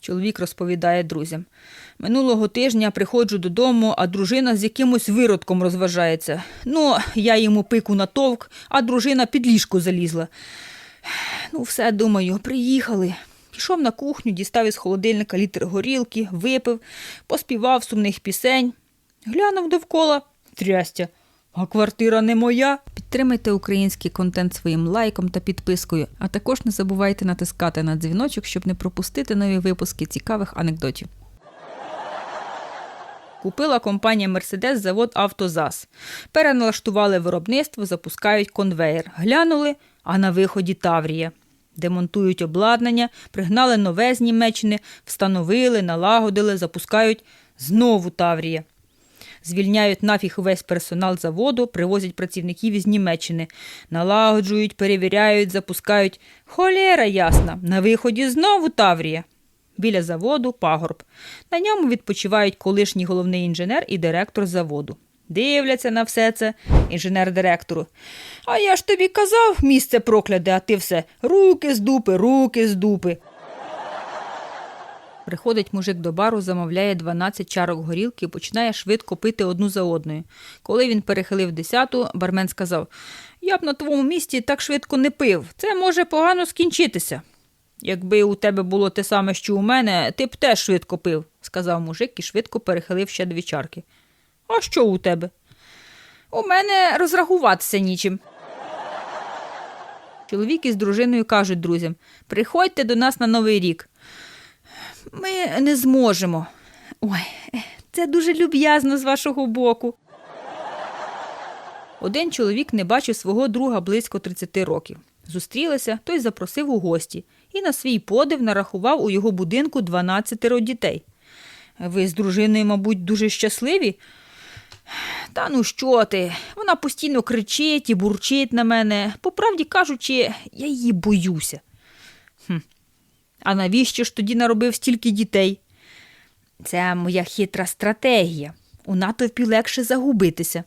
Чоловік розповідає друзям. Минулого тижня приходжу додому, а дружина з якимось виродком розважається. Ну, я йому пику на товк, а дружина під ліжко залізла. Ну, все, думаю, приїхали. Пішов на кухню, дістав із холодильника літр горілки, випив, поспівав сумних пісень. Глянув довкола. Трястя. А квартира не моя. Підтримайте український контент своїм лайком та підпискою, а також не забувайте натискати на дзвіночок, щоб не пропустити нові випуски цікавих анекдотів. Купила компанія Мерседес завод Автозас. Переналаштували виробництво, запускають конвеєр. Глянули, а на виході Таврія. Демонтують обладнання, пригнали нове з Німеччини, встановили, налагодили, запускають знову Таврія. Звільняють нафіг весь персонал заводу, привозять працівників із Німеччини, налагоджують, перевіряють, запускають. Холєра ясна, на виході знову Таврія. Біля заводу пагорб. На ньому відпочивають колишній головний інженер і директор заводу. Дивляться на все це інженер директору. А я ж тобі казав, місце прокляде, а ти все руки з дупи, руки з дупи. Приходить мужик до бару, замовляє 12 чарок горілки і починає швидко пити одну за одною. Коли він перехилив десяту, бармен сказав: Я б на твоєму місці так швидко не пив. Це може погано скінчитися. Якби у тебе було те саме, що у мене, ти б теж швидко пив, сказав мужик і швидко перехилив ще дві чарки. А що у тебе? У мене розрахуватися нічим. Чоловік із дружиною кажуть друзям: приходьте до нас на Новий рік. Ми не зможемо. Ой, це дуже люб'язно з вашого боку. Один чоловік не бачив свого друга близько 30 років. Зустрілися, той запросив у гості і на свій подив нарахував у його будинку 12 дітей. Ви з дружиною, мабуть, дуже щасливі? Та ну що ти? Вона постійно кричить і бурчить на мене. По правді кажучи, я її боюся. Хм. А навіщо ж тоді наробив стільки дітей? Це моя хитра стратегія. У натовпі легше загубитися.